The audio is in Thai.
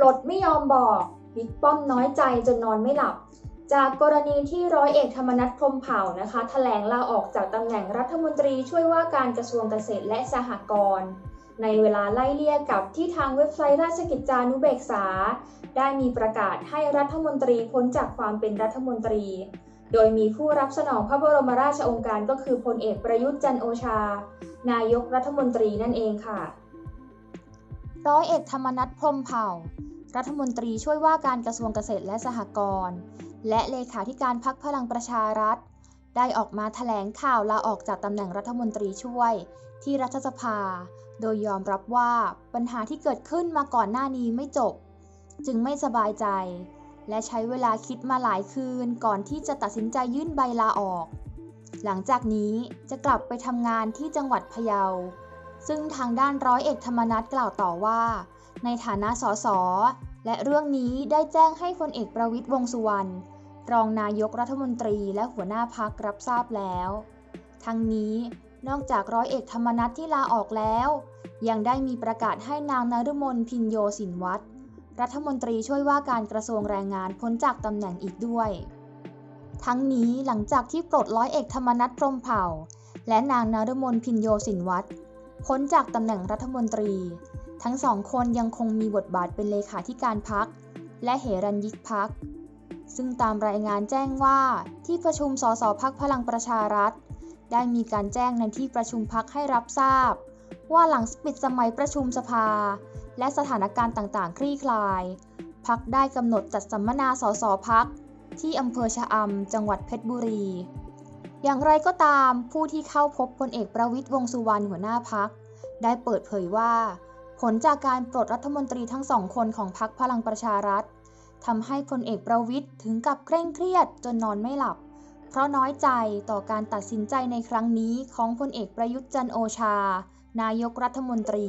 ปลดไม่ยอมบอกบิ๊กป้อมน้อยใจจนนอนไม่หลับ จากกรณีที่ร้อยเอกธรรมนัฐพรมเผ่านะคะแถลงลาออกจากตำแหน่งรัฐมนตรีช่วยว่าการกระทรวงเกษตรและสหกรณ์ในเวลาไล่เลี่ยกับที่ทางเว็บไซต์ราชกิจจานุเบกษา ได้มีประกาศให้รัฐมนตรีพ้นจากความเป็นรัฐมนตรี โดยมีผู้รับสนองพระบรมราชโองการก็คือพลเอกประยุทธ์จันโอชา นายกรัฐมนตรีนั่นเองค่ะ ร้อยเอกธรรมนัฐพรมเผ่า รัฐมนตรีช่วยว่าการกระทรวงเกษตรและสหกรณ์ และเลขาธิการพักพลังประชารัฐ ได้ออกมาแถลงข่าวลาออกจากตำแหน่งรัฐมนตรีช่วย ที่รัฐสภา โดยยอมรับว่าปัญหาที่เกิดขึ้นมาก่อนหน้านี้ไม่จบ จึงไม่สบายใจ และใช้เวลาคิดมาหลายคืนก่อนที่จะตัดสินใจยื่นใบลาออก หลังจากนี้จะกลับไปทำงานที่จังหวัดพะเยา ซึ่งทางด้านร้อยเอกธรรมนัฐกล่าวต่อว่า ในฐานะสสและเรื่องนี้ได้แจ้งให้พลเอกประวิตยวงสุวรรณรองนายกรัฐมนตรีและหัวหน้าพักรับทราบแล้ว ทั้งนี้นอกจากร้อยเอกธรรมนัฐที่ลาออกแล้ว ยังได้มีประกาศให้นางนฤมลพินโยสินวัตรรัฐมนตรีช่วยว่าการกระทรวงแรงงานพ้นจากตำแหน่งอีกด้วย ทั้งนี้หลังจากที่ปลดร้อยเอกธรรมนัฐพรมเผ่า และนางนฤมลพินโยสินวัตร พ้นจากตำแหน่งรัฐมนตรี ทั้งสองคนยังคงมีบทบาทเป็นเลขาธิการพัก และเหรัญยิกพัก ซึ่งตามรายงานแจ้งว่าที่ประชุมสสพักพลังประชารัฐ ได้มีการแจ้งในที่ประชุมพักให้รับทราบ ว่าหลังปิดสมัยประชุมสภา และสถานการณ์ต่างๆ คลี่คลาย พักได้กำหนดจัดสัมมนาสสพักที่อำเภอชะอำจังหวัดเพชรบุรี อย่างไรก็ตามผู้ที่เข้าพบพลเอกประวิตยวงสุวรรณหัวหน้าพัก ได้เปิดเผยว่า ผลจากการปลดรัฐมนตรีทั้งสองคนของพักพลังประชารัฐทำให้พลเอกประวิตยถึงกับเคร่งเครียดจนนอนไม่หลับ เพราะน้อยใจต่อการตัดสินใจในครั้งนี้ของพลเอกประยุทธ์จันโอชา นายกรัฐมนตรี